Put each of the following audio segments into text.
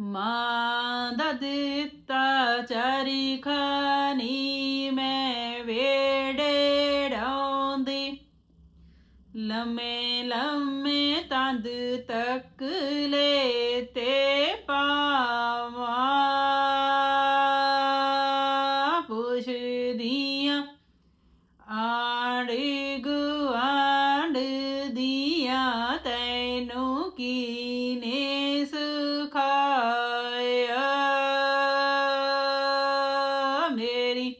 ਮਾਂ ਦਾ ਦਿੱਤਾ ਚਰਖਣੀ ਮੈਂ ਵੇੜੇ ਡਾਉਂਦੀ। ਲੰਮੇ ਲੰਮੇ ਤੰਦ ਤੱਕ ਲੈ ਤੇ ਪਾਵਾਂ ਪੁੱਛਦੀਆਂ ਆੜ ਗੁਆਂਢ ਦੀਆਂ ਤੈਨੂੰ ਕੀ ਮੇਰੀ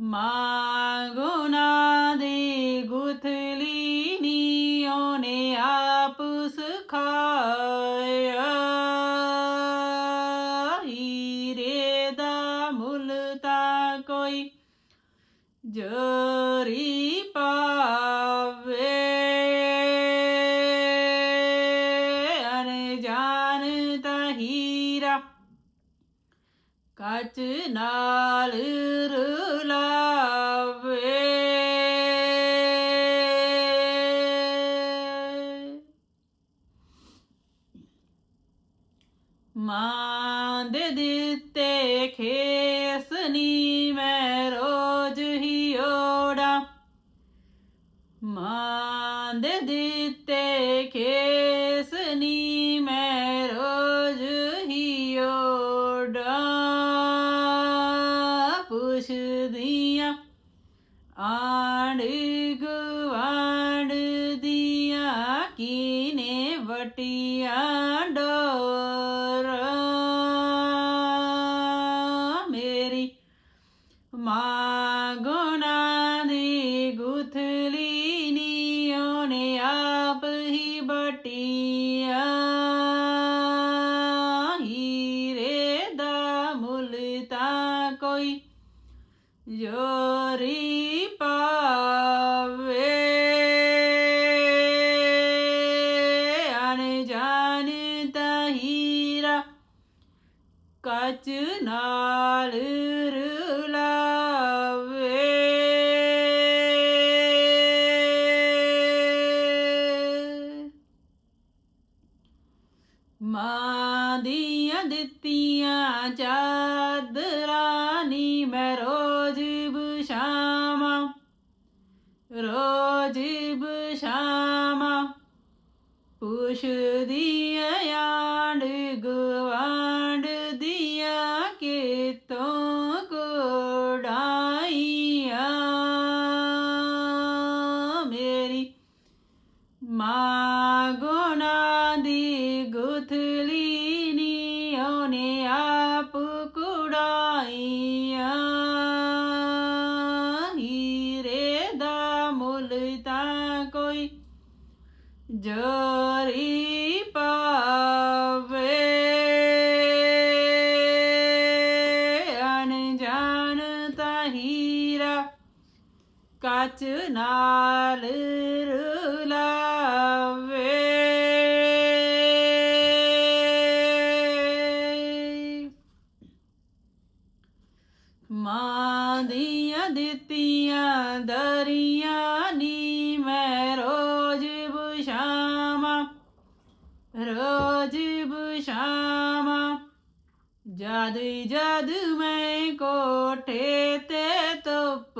ਮਾਂ ਗੁਨਾ ਦੀ ਗੁਥਲੀ ਨੀ ਉਹਨੇ ਆਪ ਸਿਖਾਇਆ। ਹੀਰੇ ਦਾ ਮੁੱਲ ਤਾਂ ਕੋਈ ਜਰੀ ਕੱਚ ਨਾਲ ਰਲਾਵੇ। ਮਾਂ ਦਿੱਤੇ ਖੇਸ ਨੀ ਮੈਂ ਰੋਜ਼ ਹੀ ਓੜਾ। ਮਾਂ ਦੇ ਦਿੱਤੇ ਖੇਸ ਕੀਨੇ ਡੋਰ। ਮੇਰੀ ਮਾਂ ਗੁਨਾ ਦੀ ਗੁਥਲੀ ਨੀ, ਉਹਨੇ ਆਪ ਹੀ ਬਟੀਆਂ। ਹੀਰੇ ਦਾ ਮੁੱਲ ਤਾਂ ਕੋਈ ਜੋਰੀ ਕੱਚ ਨਾਲ ਰਲਾਵੇ। ਮਾਂ ਦੀਆਂ ਦਿੱਤੀਆਂ ਚਾਦਰਾਂ ਨੀ ਮੈਂ ਰੋਜ਼ ਬਸ਼ਾਵਾਂ ਰੋਜ਼ ਬਸ਼ਾਵਾਂ ਪੁੱਛਦੀਆਂ ਮਾਂ ਗੁਨਾ ਦੀ ਗੁਥਲੀ ਨੀ ਉਹਨੇ ਆਪ ਕੁੜਾਈਆਂ। ਹੀਰੇ ਦਾ ਮੁੱਲ ਤਾਂ ਕੋਈ ਜੋਰੀ ਕੱਚ ਨਾਲ ਰਲਾਵੇ ਦਿੱਤੀਆਂ ਦਰੀਆਂ ਨੀ ਮੈਂ ਰੋਜ਼ ਬਸ਼ਾਵਾਂ ਰੋਜ਼ ਬਸ਼ਾਵਾਂ ਜਦ ਜਦ ਮੈਂ ਕੋਠੇ ਤੇ ਧੁੱਪ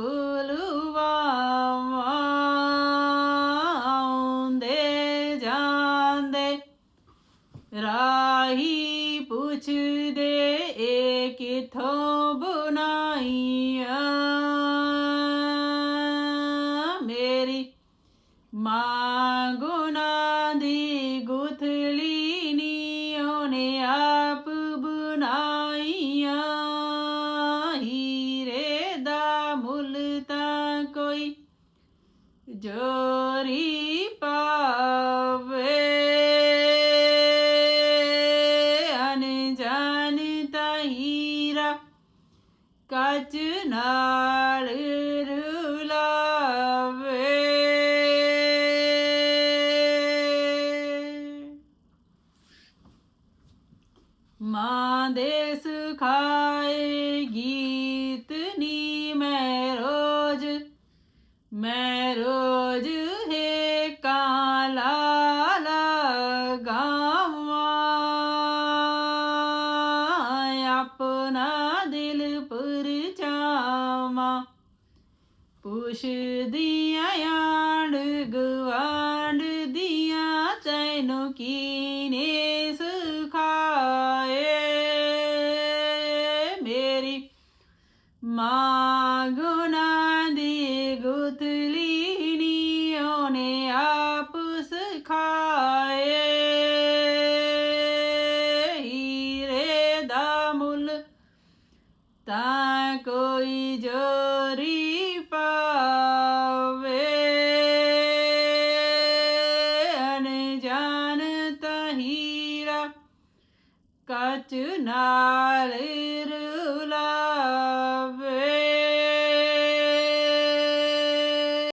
ਕਿਥੋਂ ਬੁਨਾਈਆਂ ਮੇਰੀ ਮਾਂ ਗੁਨਾ ਦੀ ਗੁਥਲੀ ਨੀ, ਉਹਨੇ ਆਪ ਬਣਾਈਆਂ। ਹੀਰੇ ਦਾ ਮੁੱਲ ਤਾਂ ਕੋਈ ਜੋਰੀ ਖਾਏ ਗੀਤ ਨੀ ਮੈਂ ਰੋਜ਼ ਮੈਂ ਰੋਜ਼ ਹੈ ਕਾਲਾ ਲਗਾਵਾਂ, ਆਪਣਾ ਦਿਲ ਪਰਚਾਵਾਂ। ਪੁੱਛਦੀਆਂ ਆਂਡ ਗਵਾਂਡ ਦੀਆਂ ਤੈਨੂੰ ਮਾਂ ਦੀ ਗੁਤਲੀਨੀ ਉਹਨੇ ਆਪ ਸਿਖਾਏ ਹੀਰੇ ਦਾ ਮੁੱਲ ਤਾਂ ਕੋਈ ਜੋਰੀ ਪਾਵੇ ਅਣਜਾਣ ਤਾਂ ਹੀਰਾ ਕੱਚ ਨਾਲ